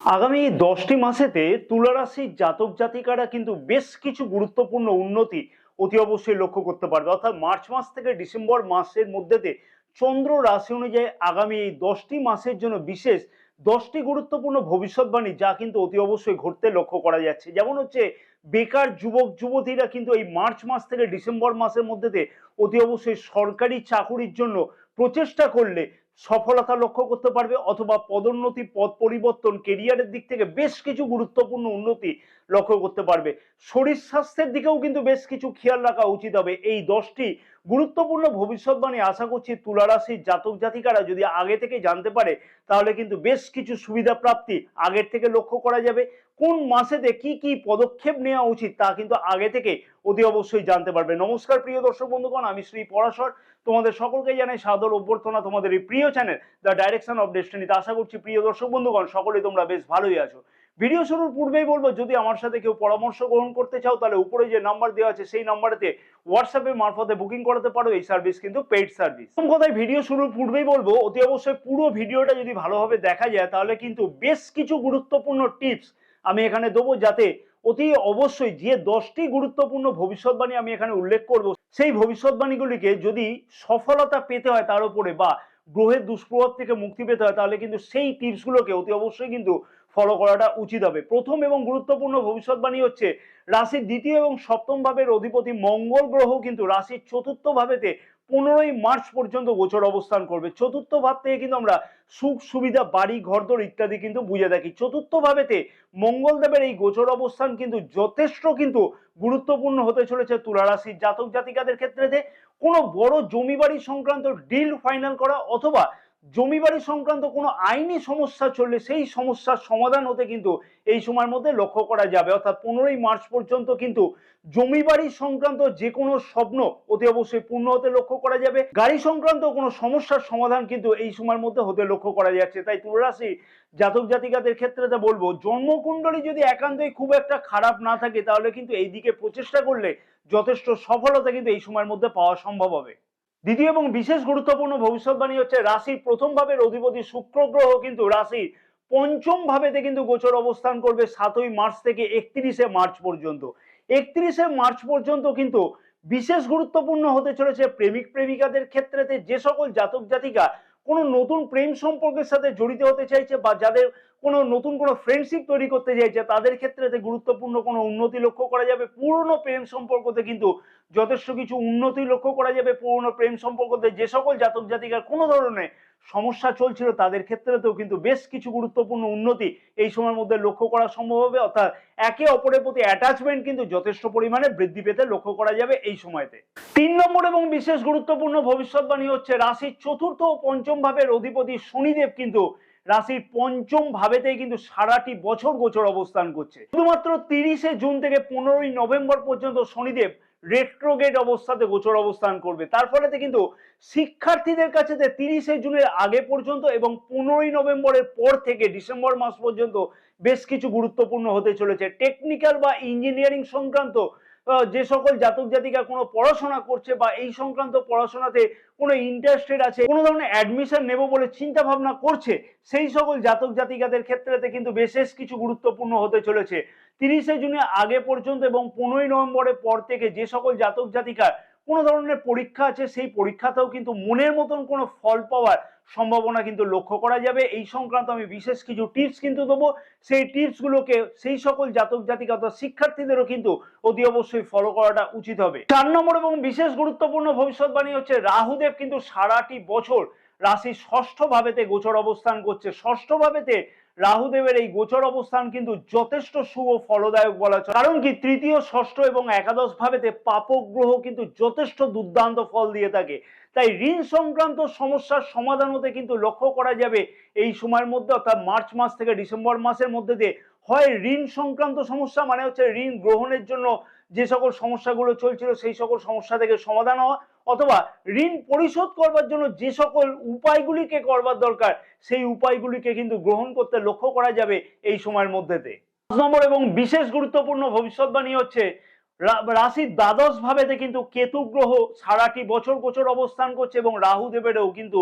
আগামী দশটি মাসেতে তুলা রাশির জাতক জাতিকারা কিন্তু বেশ কিছু গুরুত্বপূর্ণ উন্নতি অতি অবশ্যই লক্ষ্য করতে পারবে। অর্থাৎ মার্চ মাস থেকে ডিসেম্বর মাসের মধ্যেতে চন্দ্র রাশি অনুযায়ী আগামী এই দশটি মাসের জন্য বিশেষ দশটি গুরুত্বপূর্ণ ভবিষ্যৎবাণী যা কিন্তু অতি অবশ্যই ঘটতে লক্ষ্য করা যাচ্ছে। যেমন হচ্ছে বেকার যুবক, যুবতীরা কিন্তু এই মার্চ মাস থেকে ডিসেম্বর মাসের মধ্যেতে অতি অবশ্যই সরকারি চাকুরির জন্য প্রচেষ্টা করলে সফলতা লক্ষ্য করতে পারবে অথবা পদোন্নতি পদ পরিবর্তন কেরিয়ারের দিক থেকে বেশ কিছু গুরুত্বপূর্ণ উন্নতি লক্ষ্য করতে পারবে। শরীর স্বাস্থ্যের দিকেও কিন্তু বেশ কিছু খেয়াল রাখা উচিত হবে। এই দশটি গুরুত্বপূর্ণ ভবিষ্যৎবাণী আশা করছি তুলা রাশির জাতক জাতিকারা যদি আগে থেকে জানতে পারে, তাহলে কিন্তু বেশ কিছু সুবিধা প্রাপ্তি আগের থেকে লক্ষ্য করা যাবে। কোন মাসেতে কি কি পদক্ষেপ নেওয়া উচিত তা কিন্তু আগে থেকে অতি অবশ্যই জানতে পারবে। নমস্কার প্রিয় দর্শক বন্ধুগণ, আমি শ্রী পরাশর। তোমাদের সকলকে জানাই সাদর অভ্যর্থনা, তোমাদের এই প্রিয় চ্যানেল দ্য ডাইরেকশন অফ ডেস্টিনিতে আশা করছি প্রিয় দর্শক বন্ধুগণ সকলেই তোমরা বেশ ভালোই আছো। ভিডিও শুরুর পূর্বেই বলব, যদি আমার সাথে কেউ পরামর্শ গ্রহণ করতে চাও, তাহলে উপরে যে নাম্বার দেওয়া আছে, সেই নাম্বারেতে হোয়াটসঅ্যাপের মারফতে বুকিং করাতে পারো, এই সার্ভিস কিন্তু পেইড সার্ভিস প্রথম কথায় ভিডিও শুরুর পূর্বেই বলব, অতি অবশ্যই পুরো ভিডিওটা যদি ভালোভাবে দেখা যায়, তাহলে কিন্তু বেশ কিছু গুরুত্বপূর্ণ টিপস আমি এখানে দেবো যাতে অতি অবশ্যই যে দশটি গুরুত্বপূর্ণ ভবিষ্যৎবাণী আমি এখানে উল্লেখ করব, সেই ভবিষ্যৎবাণীগুলিকে যদি সফলতা পেতে হয় তার উপরে বা গ্রহের দুষ্প্রভাব থেকে মুক্তি পেতে হয়, তাহলে কিন্তু সেই টিপসগুলোকে অতি অবশ্যই কিন্তু ফলো করাটা উচিত হবে। প্রথম এবং গুরুত্বপূর্ণ ভবিষ্যৎবাণী হচ্ছে রাশির দ্বিতীয় এবং সপ্তম ভাবের অধিপতি মঙ্গল গ্রহ কিন্তু রাশির চতুর্থ ভাবেতে পনেরোই মার্চ পর্যন্ত গোচর অবস্থান করবে। চতুর্থ ভাব থেকে কিন্তু আমরা সুখ, সুবিধা, বাড়ি, ঘরদর ইত্যাদি কিন্তু বুঝে থাকি। চতুর্থ ভাবেতে মঙ্গলদেবের এই গোচর অবস্থান কিন্তু যথেষ্ট কিন্তু গুরুত্বপূর্ণ হতে চলেছে তুলারাশির জাতক জাতিকাদের ক্ষেত্রে কোনো বড় জমি বাড়ি সংক্রান্ত ডিল ফাইনাল করা অথবা জমি বাড়ি সংক্রান্ত কোনো আইনি সমস্যা চললে সেই সমস্যার সমাধান হতে কিন্তু এই সময়ের মধ্যে লক্ষ্য করা যাবে। অর্থাৎ পনেরোই মার্চ পর্যন্ত কিন্তু জমি বাড়ি সংক্রান্ত যে কোনো স্বপ্ন অতি অবশ্যই পূর্ণ হতে লক্ষ্য করা যাবে। গাড়ি সংক্রান্ত কোনো সমস্যার সমাধান কিন্তু এই সময়ের মধ্যে হতে লক্ষ্য করা যাচ্ছে। তাই তুলারাশি জাতক জাতিকাদের ক্ষেত্রে তা বলব, জন্মকুণ্ডলী যদি একান্তই খুব একটা খারাপ না থাকে, তাহলে কিন্তু এই দিকে প্রচেষ্টা করলে যথেষ্ট সফলতা কিন্তু এই সময়ের মধ্যে পাওয়া সম্ভব হবে। দ্বিতীয় এবং বিশেষ গুরুত্বপূর্ণ ভবিষ্যৎবাণী হচ্ছে রাশির প্রথম ভাবের অধিপতি শুক্র গ্রহ কিন্তু রাশির পঞ্চম ভাবেতে কিন্তু গোচর অবস্থান করবে সাতই মার্চ থেকে একত্রিশে মার্চ পর্যন্ত। একত্রিশে মার্চ পর্যন্ত কিন্তু বিশেষ গুরুত্বপূর্ণ হতে চলেছে প্রেমিক প্রেমিকাদের ক্ষেত্রেতে যে সকল জাতক জাতিকা কোনো নতুন প্রেম সম্পর্কের সাথে জড়িত হতে চাইছে বা যাদের কোনো নতুন কোনো ফ্রেন্ডশিপ তৈরি করতে চাইছে, তাদের ক্ষেত্রে গুরুত্বপূর্ণ কোনো উন্নতি লক্ষ্য করা যাবে? পুরনো প্রেম সম্পর্কতে কিন্তু যথেষ্ট কিছু উন্নতি লক্ষ্য করা যাবে। পুরনো প্রেম সম্পর্কতে যে সকল জাতক জাতিকার কোনো ধরনের সমস্যা চলছিল, তাদের ক্ষেত্রেতেও কিন্তু বেশ কিছু গুরুত্বপূর্ণ উন্নতি এই সময়ের মধ্যে লক্ষ্য করা সম্ভব হবে। অর্থাৎ একে অপরের প্রতি অ্যাটাচমেন্ট কিন্তু যথেষ্ট পরিমাণে বৃদ্ধি পেতে লক্ষ্য করা যাবে এই সময়তে। তিন নম্বর এবং বিশেষ গুরুত্বপূর্ণ ভবিষ্যৎবাণী হচ্ছে রাশির চতুর্থ ও পঞ্চম ভাবের অধিপতি শনিদেব কিন্তু রাশির পঞ্চম ভাবেতেই কিন্তু সারাটি বছর গোচর অবস্থান করছে। শুধুমাত্র তিরিশে জুন থেকে পনেরোই নভেম্বর পর্যন্ত শনিদেব রেট্রোগেট অবস্থাতে গোচর অবস্থান করবে। তার ফলেতে কিন্তু শিক্ষার্থীদের কাছে তিরিশে জুনের আগে পর্যন্ত এবং পনেরোই নভেম্বরের পর থেকে ডিসেম্বর মাস পর্যন্ত বেশ কিছু গুরুত্বপূর্ণ হতে চলেছে। টেকনিক্যাল বা ইঞ্জিনিয়ারিং সংক্রান্ত যে সকল জাতক জাতিকা কোনো পড়াশোনা করছে বা এই সংক্রান্ত পড়াশোনাতে কোনো ইন্টারেস্টেড আছে, কোনো ধরনের অ্যাডমিশন নেব বলে চিন্তা ভাবনা করছে, সেই সকল জাতক জাতিকাদের ক্ষেত্রেতে কিন্তু বিশেষ কিছু গুরুত্বপূর্ণ হতে চলেছে। তিরিশে জুনে আগে পর্যন্ত এবং পনেরোই নভেম্বরের পর থেকে যে সকল জাতক জাতিকার কোনো ধরনের পরীক্ষা আছে, সেই পরীক্ষাতেও কিন্তু মনের মতন কোনো ফল পাওয়ার সম্ভাবনা কিন্তু লক্ষ্য করা যাবে। এই সংক্রান্ত আমি বিশেষ কিছু টিপস কিন্তু দেবো। সেই টিপসগুলোকে সেই সকল জাতক জাতিকা অর্থাৎ শিক্ষার্থীদেরও কিন্তু অতি অবশ্যই ফলো করাটা উচিত হবে। চার নম্বর এবং বিশেষ গুরুত্বপূর্ণ ভবিষ্যৎবাণী হচ্ছে, রাহুদেব কিন্তু সারাটি বছর রাশি ষষ্ঠ ভাবেতে গোচর অবস্থান করছে। ষষ্ঠ ভাবেতে রাহুদেবের এই গোচর অবস্থান কিন্তু যথেষ্ট শুভ ফলদায়ক বলা চলে। কারণ কি, তৃতীয়, ষষ্ঠ এবং একাদশ ভাবেতে পাপক গ্রহ কিন্তু যথেষ্ট দুর্দান্ত ফল দিয়ে থাকে। তাই ঋণ সংক্রান্ত সমস্যার সমাধান হতে কিন্তু লক্ষ্য করা যাবে এই সময়ের মধ্যে, অর্থাৎ মার্চ মাস থেকে ডিসেম্বর মাসের মধ্যে দিয়ে। হয় ঋণ সংক্রান্ত সমস্যা মানে হচ্ছে ঋণ গ্রহণের জন্য যে সকল সমস্যাগুলো চলছিল, সেই সকল সমস্যা থেকে সমাধান হওয়া অথবা ঋণ পরিশোধ করবার জন্য যে সকল উপায়গুলিকে করবার দরকার, সেই উপায়গুলিকে কিন্তু গ্রহণ করতে লক্ষ্য করা যাবে এই সময়ের মধ্যেতে। নম্বর এবং বিশেষ গুরুত্বপূর্ণ ভবিষ্যৎবাণী হচ্ছে রাশির দ্বাদশ ভাবেতে কিন্তু কেতু গ্রহ সারাটি বছর গোচর অবস্থান করছে এবং রাহু দেবেরও কিন্তু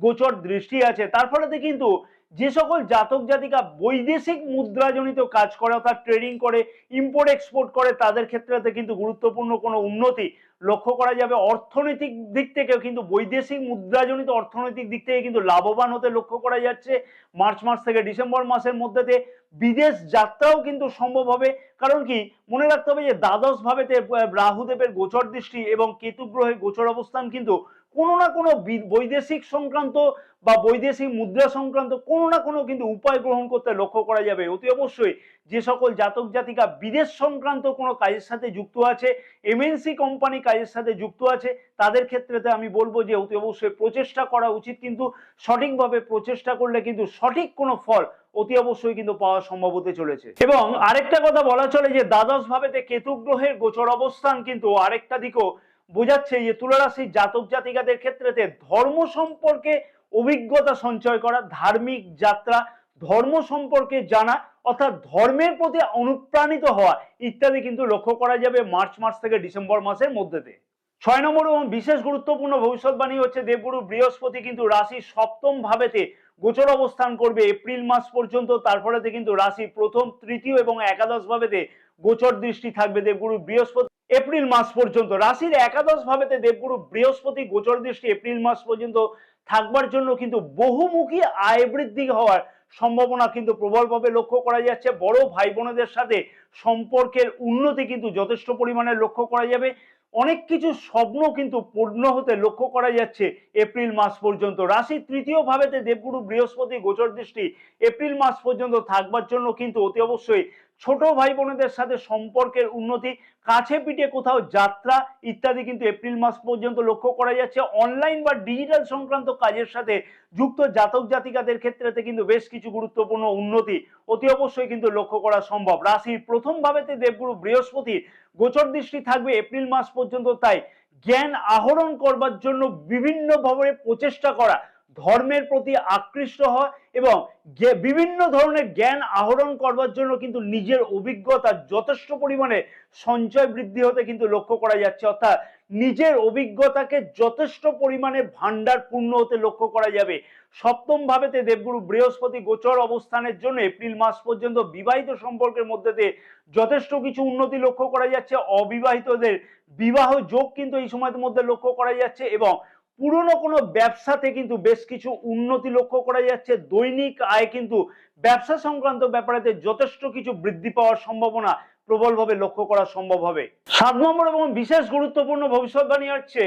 গোচর দৃষ্টি আছে। তার ফলেতে কিন্তু যে সকল জাতক জাতিকা বৈদেশিক মুদ্রাজনিত কাজ করে অর্থাৎ ট্রেডিং করে ইম্পোর্ট এক্সপোর্ট করে, তাদের ক্ষেত্রে কিন্তু গুরুত্বপূর্ণ কোনো উন্নতি লক্ষ্য করা যাবে। অর্থনৈতিক দিক থেকেও কিন্তু বৈদেশিক মুদ্রাজনিত অর্থনৈতিক দিক থেকে কিন্তু লাভবান হতে লক্ষ্য করা যাচ্ছে মার্চ মাস থেকে ডিসেম্বর মাসের মধ্যেতে। বিদেশ যাত্রাও কিন্তু সম্ভব হবে। কারণ কি? মনে রাখতে হবে যে দ্বাদশ ভাবেতে রাহুদেবের গোচর দৃষ্টি এবং কেতু গ্রহের গোচর অবস্থান কিন্তু কোনো না কোনো বৈদেশিক সংক্রান্ত বা বৈদেশিক মুদ্রা সংক্রান্ত কোনো না কোনো কিন্তু উপায় গ্রহণ করতে লক্ষ্য করা যাবে। অতি অবশ্যই যে সকল জাতক জাতিকা বিদেশ সংক্রান্ত কোনো কাজের সাথে যুক্ত আছে এমএনসি কোম্পানি কাজের সাথে যুক্ত আছে, তাদের ক্ষেত্রেতে আমি বলব যে অতি অবশ্যই প্রচেষ্টা করা উচিত, কিন্তু সঠিকভাবে প্রচেষ্টা করলে কিন্তু সঠিক কোনো ফল অতি অবশ্যই কিন্তু পাওয়া সম্ভব হতে চলেছে। এবং আরেকটা কথা বলা চলে যে দ্বাদশ ভাবেতে কেতু গ্রহের গোচর অবস্থান কিন্তু আরেকটা দিকও বোঝাচ্ছে যে তুলারাশির জাতক জাতিকাদের ক্ষেত্রেতে ধর্ম সম্পর্কে অভিজ্ঞতা সঞ্চয় করা, ধার্মিক যাত্রা, ধর্ম সম্পর্কে জানা, অর্থাৎ ধর্মের প্রতি অনুপ্রাণিত হওয়া ইত্যাদি কিন্তু লক্ষ্য করা যাবে মার্চ মাস থেকে ডিসেম্বর মাসের মধ্যেতে। ছয় নম্বর এবং বিশেষ গুরুত্বপূর্ণ ভবিষ্যৎবাণী হচ্ছে দেবগুরু বৃহস্পতি কিন্তু রাশির সপ্তম ভাবেতে গোচর অবস্থান করবে এপ্রিল মাস পর্যন্ত তারপরেতে কিন্তু রাশি প্রথম, তৃতীয় এবং একাদশ ভাবেতে গোচর দৃষ্টি থাকবে দেবগুরু বৃহস্পতি। এপ্রিল মাস পর্যন্ত। রাশির একাদশ ভাবেতে দেবগুরু বৃহস্পতি গোচর দৃষ্টি এপ্রিল মাস পর্যন্ত থাকবার জন্য কিন্তু বহুমুখী আয় বৃদ্ধি হওয়ার সম্ভাবনা কিন্তু প্রবলভাবে লক্ষ্য করা যাচ্ছে। বড় ভাই বোনেদের সাথে সম্পর্কের উন্নতি কিন্তু যথেষ্ট পরিমাণে লক্ষ্য করা যাবে। অনেক কিছু স্বপ্ন কিন্তু পূর্ণ হতে লক্ষ্য করা যাচ্ছে এপ্রিল মাস পর্যন্ত। রাশির তৃতীয় ভাবেতে দেবগুরু বৃহস্পতি গোচর দৃষ্টি এপ্রিল মাস পর্যন্ত থাকবার জন্য কিন্তু অতি অবশ্যই ছোট ভাই বোনেদের সাথে সম্পর্কের উন্নতি, কাছে পিঠে কোথাও যাত্রা ইত্যাদি কিন্তু এপ্রিল মাস পর্যন্ত লক্ষ্য করা যাচ্ছে। অনলাইন বা ডিজিটাল সংক্রান্ত কাজের সাথে যুক্ত জাতক জাতিকাদের ক্ষেত্রেতে কিন্তু বেশ কিছু গুরুত্বপূর্ণ উন্নতি অতি অবশ্যই কিন্তু লক্ষ্য করা সম্ভব। রাশির প্রথম ভাবেতে দেবগুরু বৃহস্পতির গোচর দৃষ্টি থাকবে এপ্রিল মাস পর্যন্ত, তাই জ্ঞান আহরণ করবার জন্য বিভিন্নভাবে প্রচেষ্টা করা ধর্মের প্রতি আকৃষ্ট হয় এবং বিভিন্ন ধরনের জ্ঞান আহরণ করবার জন্য কিন্তু নিজের অভিজ্ঞতা যথেষ্ট পরিমাণে সঞ্চয় বৃদ্ধি হতে কিন্তু লক্ষ্য করা যাচ্ছে। অর্থাৎ নিজের অভিজ্ঞতাকে যথেষ্ট পরিমাণে ভান্ডার পূর্ণ হতে লক্ষ্য করা যাবে। সপ্তম ভাবেতে দেবগুরু বৃহস্পতি গোচর অবস্থানের জন্য এপ্রিল মাস পর্যন্ত বিবাহিত সম্পর্কের মধ্যে যথেষ্ট কিছু উন্নতি লক্ষ্য করা যাচ্ছে। অবিবাহিতদের বিবাহ যোগ কিন্তু এই সময়ের মধ্যে লক্ষ্য করা যাচ্ছে এবং পুরনো কোনো ব্যবসাতে কিন্তু বেশ কিছু উন্নতি লক্ষ্য করা যাচ্ছে। দৈনিক আয় কিন্তু ব্যবসা সংক্রান্ত ব্যাপারেতে যথেষ্ট কিছু বৃদ্ধি পাওয়ার সম্ভাবনা প্রবলভাবে লক্ষ্য করা সম্ভব হবে। সাত নম্বর এবং বিশেষ গুরুত্বপূর্ণ ভবিষ্যৎবাণী হচ্ছে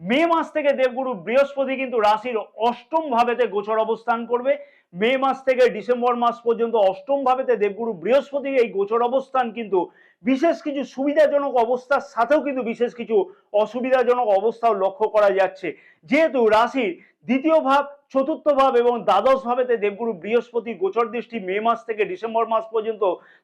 মে মাস থেকে দেবগুরু বৃহস্পতি কিন্তু রাশির অষ্টম ভাবেতে গোচর অবস্থান করবে। মে মাস থেকে ডিসেম্বর মাস পর্যন্ত অষ্টম ভাবেতে দেবগুরু বৃহস্পতির এই গোচর অবস্থান কিন্তু বিশেষ কিছু সুবিধাজনক অবস্থার সাথেও কিন্তু বিশেষ কিছু অসুবিধাজনক অবস্থাও লক্ষ্য করা যাচ্ছে। যেহেতু রাশির দ্বিতীয় ভাব, চতুর্থ ভাব এবং দ্বাদশ ভাবেতে দেবগুরু বৃহস্পতি গোচর দৃষ্টি মে মাস থেকে ডিসেম্বর মাস পর্যন্ত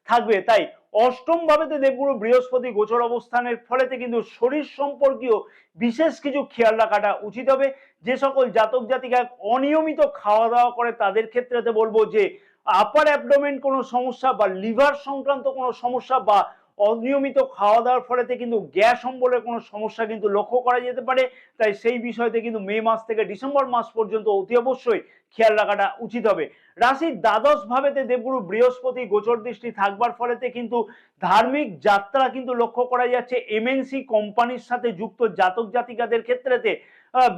থাকবে। তাই অষ্টম ভাবেতে দেবগুরু বৃহস্পতি গোচর অবস্থানের ফলেতে কিন্তু শরীর সম্পর্কীয় বিশেষ কিছু খেয়াল রাখাটা উচিত হবে। যে সকল জাতক জাতিকা অনিয়মিত খাওয়া দাওয়া করে, তাদের ক্ষেত্রেতে বলব যে আপার অ্যাবডোমেন কোনো সমস্যা বা লিভার সংক্রান্ত কোনো সমস্যা বা অনিয়মিত খাওয়া দাওয়ার ফলেতে কিন্তু গ্যাস অম্বলের কোনো সমস্যা কিন্তু লক্ষ্য করা যেতে পারে। তাই সেই বিষয়তে কিন্তু মে মাস থেকে ডিসেম্বর মাস পর্যন্ত অতি অবশ্যই খেয়াল রাখাটা উচিত হবে। রাশির দ্বাদশ ভাবেতে দেবগুরু বৃহস্পতি গোচর দৃষ্টি থাকবার ফলেতে কিন্তু ধার্মিক যাত্রা কিন্তু লক্ষ্য করা যাচ্ছে। এমএনসি কোম্পানির সাথে যুক্ত জাতক জাতিকাদের ক্ষেত্রেতে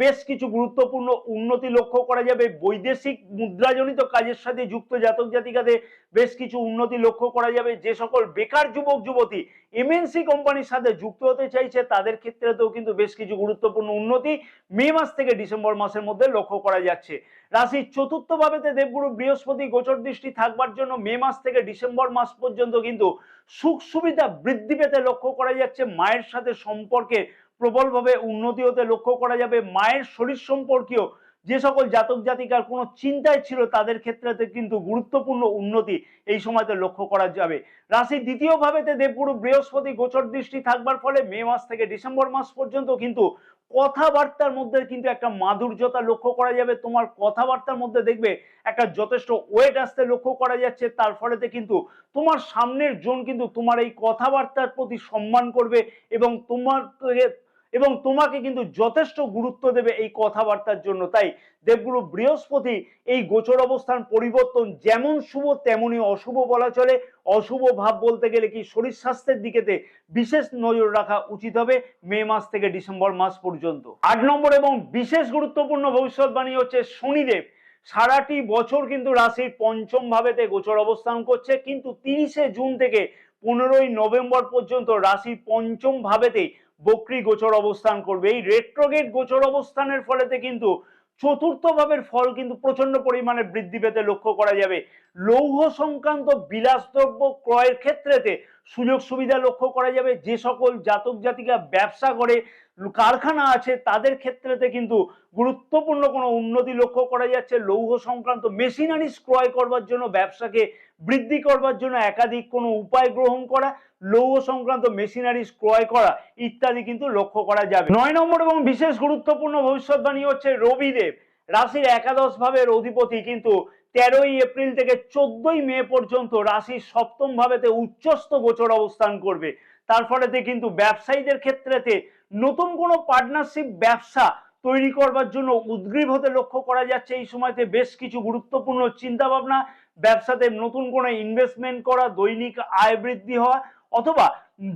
বেশ কিছু গুরুত্বপূর্ণ উন্নতি লক্ষ্য করা যাবে। বৈদেশিক মুদ্রাজনিত কাজের সাথে যুক্ত জাতক জাতিকাদের বেশ কিছু উন্নতি লক্ষ্য করা যাবে। যে সকল বেকার যুবক, যুবতী এমএনসি কোম্পানির সাথে যুক্ত হতে চাইছে, তাদের ক্ষেত্রেতেও কিন্তু বেশ কিছু গুরুত্বপূর্ণ উন্নতি মে মাস থেকে ডিসেম্বর মাসের মধ্যে লক্ষ্য করা যাচ্ছে। রাশির চতুর্থ ভাবেতে দেবগুরু বৃহস্পতি গোচর দৃষ্টি থাকবার জন্য মে মাস থেকে ডিসেম্বর মাস পর্যন্ত কিন্তু সুখ সুবিধা বৃদ্ধি পেতে লক্ষ্য করা যাচ্ছে। মায়ের সাথে সম্পর্কে প্রবলভাবে উন্নতি হতে লক্ষ্য করা যাবে। মায়ের শরীর সম্পর্কীয় যে সকল জাতক জাতিকার কোনো চিন্তায় ছিল, তাদের ক্ষেত্রেতে কিন্তু গুরুত্বপূর্ণ উন্নতি এই সময়তে লক্ষ্য করা যাবে। রাশি দ্বিতীয় ভাবেতে দেবগুরু বৃহস্পতি গোচর দৃষ্টি থাকবার ফলে মে মাস থেকে ডিসেম্বর মাস পর্যন্ত কিন্তু কথাবার্তার মধ্যে কিন্তু একটা মাধুর্যতা লক্ষ্য করা যাবে। তোমার কথাবার্তার মধ্যে দেখবে একটা যথেষ্ট ওয়েট আসতে লক্ষ্য করা যাচ্ছে। তার ফলেতে কিন্তু তোমার সামনের জন কিন্তু তোমার এই কথাবার্তার প্রতি সম্মান করবে এবং তোমার এবং তোমাকে কিন্তু যথেষ্ট গুরুত্ব দেবে এই কথাবার্তার জন্য। তাই দেবগুরু বৃহস্পতি এই গোচর অবস্থান পরিবর্তন যেমন শুভ তেমনই অশুভ বলা চলে। অশুভ ভাব বলতে গেলে কি শরীর স্বাস্থ্যের দিকেতে বিশেষ নজর রাখা উচিত হবে মে মাস থেকে ডিসেম্বর মাস পর্যন্ত। আট নম্বর এবং বিশেষ গুরুত্বপূর্ণ ভবিষ্যৎবাণী হচ্ছে শনিদেব। সারাটি বছর কিন্তু রাশির পঞ্চম ভাবেতে গোচর অবস্থান করছে, কিন্তু তিরিশে জুন থেকে পনেরোই নভেম্বর পর্যন্ত রাশির পঞ্চম ভাবেতেই বক্রি গোচর অবস্থান করবে। এই রেট্রোগেট গোচর অবস্থানের ফলেতে কিন্তু চতুর্থ ভাবের ফল কিন্তু প্রচণ্ড পরিমাণে বৃদ্ধি পেতে লক্ষ্য করা যাবে। লৌহ সংক্রান্ত বিলাসদ্রব্য ক্রয়ের ক্ষেত্রেতে সুযোগ সুবিধা লক্ষ্য করা যাবে। যে সকল জাতক জাতিকা ব্যবসা করে কারখানা আছে, তাদের ক্ষেত্রেতে কিন্তু গুরুত্বপূর্ণ কোনো উন্নতি লক্ষ্য করা যাচ্ছে। লৌহ সংক্রান্ত মেশিনারিজ ক্রয় করবার জন্য, ব্যবসাকে বৃদ্ধি করবার জন্য একাধিক কোনো উপায় গ্রহণ করা, লৌহ সংক্রান্ত মেশিনারিজ ক্রয় করা ইত্যাদি কিন্তু লক্ষ্য করা যাবে। নয় নম্বর এবং বিশেষ গুরুত্বপূর্ণ ভবিষ্যৎবাণী হচ্ছে রবিদেব। রাশির একাদশ ভাবের অধিপতি কিন্তু তেরোই এপ্রিল থেকে চোদ্দই মে পর্যন্ত রাশির সপ্তম ভাবেতে উচ্চস্থ গোচর অবস্থান করবে। তার ফলেতে কিন্তু ব্যবসায়ীদের ক্ষেত্রেতে নতুন কোনো পার্টনারশিপ ব্যবসা তৈরি করবার জন্য উদ্গ্রীব হতে লক্ষ্য করা যাচ্ছে। এই সময়তে বেশ কিছু গুরুত্বপূর্ণ চিন্তা ভাবনা ব্যবসাতে নতুন কোনো ইনভেস্টমেন্ট করা, দৈনিক আয় বৃদ্ধি হওয়া, অথবা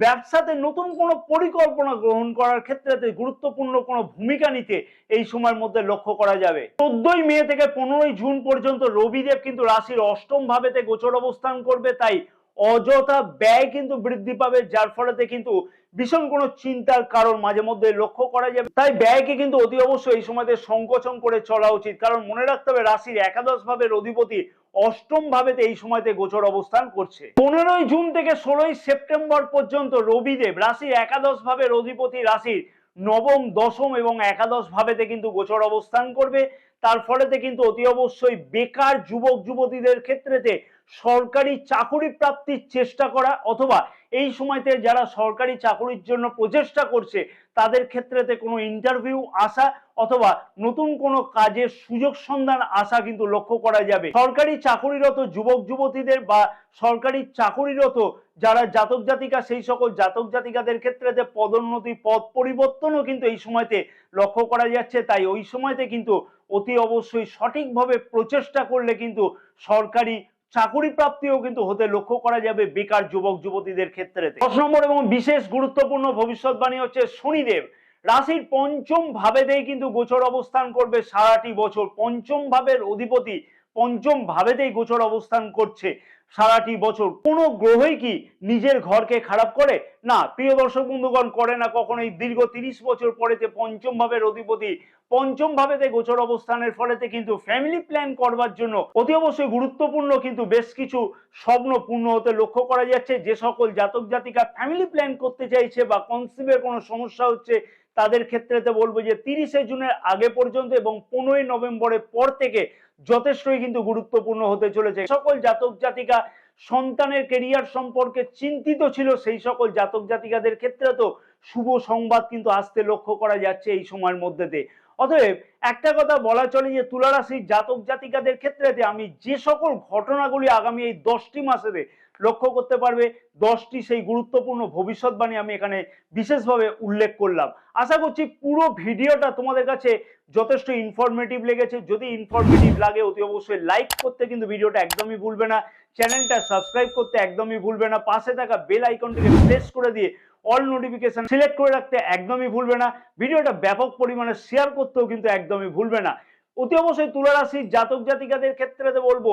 ব্যবসাতে নতুন কোনো পরিকল্পনা গ্রহণ করার ক্ষেত্রে গুরুত্বপূর্ণ কোনো ভূমিকা নিতে এই সময়ের মধ্যে লক্ষ্য করা যাবে। চোদ্দই মে থেকে পনেরোই জুন পর্যন্ত রবিদেব কিন্তু রাশির অষ্টম ভাবেতে গোচর অবস্থান করবে, তাই অযথা ব্যয় কিন্তু বৃদ্ধি পাবে, যার ফলেতে কিন্তু ভীষণ কোনো চিন্তার কারণ মাঝে মধ্যে লক্ষ্য করা যাবে। তাই ব্যয়কে কিন্তু অতি অবশ্যই এই সময়তে সংকোচন করে চলা উচিত। কারণ মনে রাখতে হবে, রাশির একাদশ ভাবের অধিপতি অষ্টম ভাবেতে এই সময়তে গোচর অবস্থান করছে। পনেরোই জুন থেকে ষোলোই সেপ্টেম্বর পর্যন্ত রবিদেব রাশির একাদশ ভাবের অধিপতি রাশির নবম, দশম এবং একাদশ ভাবেতে কিন্তু গোচর অবস্থান করবে। তার ফলেতে কিন্তু অতি অবশ্যই বেকার যুবক যুবতীদের ক্ষেত্রেতে সরকারি চাকুরি প্রাপ্তির চেষ্টা করা অথবা এই সময়তে যারা সরকারি চাকুরির জন্য প্রচেষ্টা করছে, তাদের ক্ষেত্রেতে কোনো ইন্টারভিউ আসা অথবা নতুন কোনো কাজের সুযোগ সন্ধান আসা কিন্তু লক্ষ্য করা যাবে। সরকারি চাকুরিরত যুবক, যুবতীদের বা সরকারি চাকুরিরত যারা জাতক জাতিকা, সেই সকল জাতক জাতিকাদের ক্ষেত্রেতে পদোন্নতি, পদ পরিবর্তনও কিন্তু এই সময়তে লক্ষ্য করা যাচ্ছে। তাই ওই সময়তে কিন্তু অতি অবশ্যই সঠিকভাবে প্রচেষ্টা করলে কিন্তু সরকারি চাকুরি প্রাপ্তিও কিন্তু হতে লক্ষ্য করা যাবে বেকার যুবক যুবতীদের ক্ষেত্রে। দশ নম্বর এবং বিশেষ গুরুত্বপূর্ণ ভবিষ্যৎবাণী হচ্ছে শনিদেব। রাশির পঞ্চম ভাবেতেই কিন্তু গোচর অবস্থান করবে সারাটি বছর। পঞ্চম ভাবের অধিপতি পঞ্চম ভাবেতেই গোচর অবস্থান করছে। সারাটি বছর। কোনো গ্রহই কি নিজের ঘরকে খারাপ করে? না, প্রিয় দর্শক বন্ধুগণ, করে না কখনো এই দীর্ঘ তিরিশ বছর পরেতে পঞ্চম ভাবের অধিপতি, পঞ্চম ভাবেতে গোচর অবস্থানের ফলেতে কিন্তু ফ্যামিলি প্ল্যান করবার জন্য অতি অবশ্যই গুরুত্বপূর্ণ কিন্তু বেশ কিছু স্বপ্ন পূর্ণ হতে লক্ষ্য করা যাচ্ছে। যে সকল জাতক জাতিকা ফ্যামিলি প্ল্যান করতে চাইছে বা কনসিভের কোনো সমস্যা হচ্ছে, তাদের ক্ষেত্রেতে বলব যে তিরিশে জুনের আগে পর্যন্ত এবং পনেরোই নভেম্বরের পর থেকে যথেষ্টই কিন্তু গুরুত্বপূর্ণ হতে চলেছে। সকল জাতক জাতিকা সন্তানের কেরিয়ার সম্পর্কে চিন্তিত ছিল, সেই সকল জাতক জাতিকাদের ক্ষেত্রে তো শুভ সংবাদ কিন্তু আসতে লক্ষ্য করা যাচ্ছে এই সময়ের মধ্যেতে। অতএব একটা কথা বলা চলে যে, তুলারাশির জাতক জাতিকাদের ক্ষেত্রে আমি যে সকল ঘটনাগুলি আগামী এই দশটি মাসেতে লক্ষ্য করতে পারবে। দশটি সেই গুরুত্বপূর্ণ ভবিষ্যৎবাণী আমি এখানে বিশেষভাবে উল্লেখ করলাম। আশা করছি পুরো ভিডিওটা তোমাদের কাছে যথেষ্ট ইনফরমেটিভ লেগেছে। যদি ইনফরমেটিভ লাগে, অতি অবশ্যই লাইক করতে কিন্তু ভিডিওটা একদমই ভুলবে না। চ্যানেলটা সাবস্ক্রাইব করতে একদমই ভুলবে না। পাশে থাকা বেল আইকনটিকে প্রেস করে দিয়ে অল নোটিফিকেশন সিলেক্ট করে রাখতে একদমই ভুলবে না। ভিডিওটা ব্যাপক পরিমাণে শেয়ার করতেও কিন্তু একদমই ভুলবে না। অতি অবশ্যই তুলা রাশির জাতক জাতিকাদের ক্ষেত্রে বলব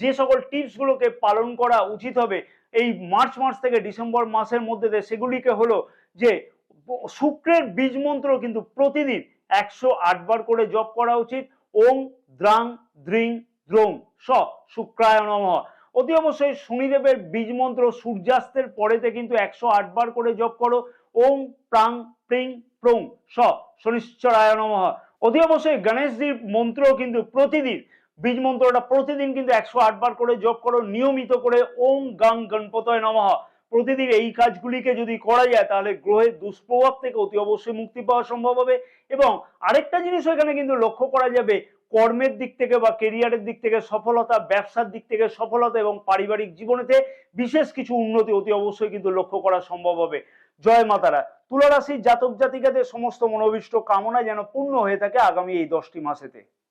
যে সকল টিপস গুলোকে পালন করা উচিত হবে, এই মার্চ মাস থেকে ডিসেম্বর মাসের মধ্যে সেগুলিকে হলো যে শুক্রের বীজ মন্ত্র কিন্তু প্রতিদিন একশো বার করে জপ করা উচিত। ওং দ্রাং দ্রিং দ্রোং স শুক্রায় অতি অবশ্যই শনিদেবের বীজ মন্ত্র সূর্যাস্তের পরেতে কিন্তু একশো বার করে জপ করো। ওং প্রাং প্রিং প্রং স শনিশ্চরায় নমঃ অতি অবশ্যই গণেশজির মন্ত্র কিন্তু প্রতিদিন বীজ মন্ত্রটা প্রতিদিন কিন্তু একশো আট বার করে জপ করো, নিয়মিত করে ওম গাং গণপতয় নমঃ। প্রতিদিন এই কাজগুলিকে যদি করা যায়, তাহলে গ্রহের দুষ্প্রভাব থেকে অতি অবশ্যই মুক্তি পাওয়া সম্ভব হবে। এবং আরেকটা জিনিস এখানে কিন্তু লক্ষ্য করা যাবে, কর্মের দিক থেকে বা কেরিয়ারের দিক থেকে সফলতা, ব্যবসার দিক থেকে সফলতা এবং পারিবারিক জীবনেতে বিশেষ কিছু উন্নতি অতি অবশ্যই কিন্তু লক্ষ্য করা সম্ভব হবে। জয় মাতারা, তুলারাশির জাতক জাতিকাদের সমস্ত মনোবিষ্ট কামনা যেন পূর্ণ হয়ে থাকে আগামী এই দশটি মাসেতে।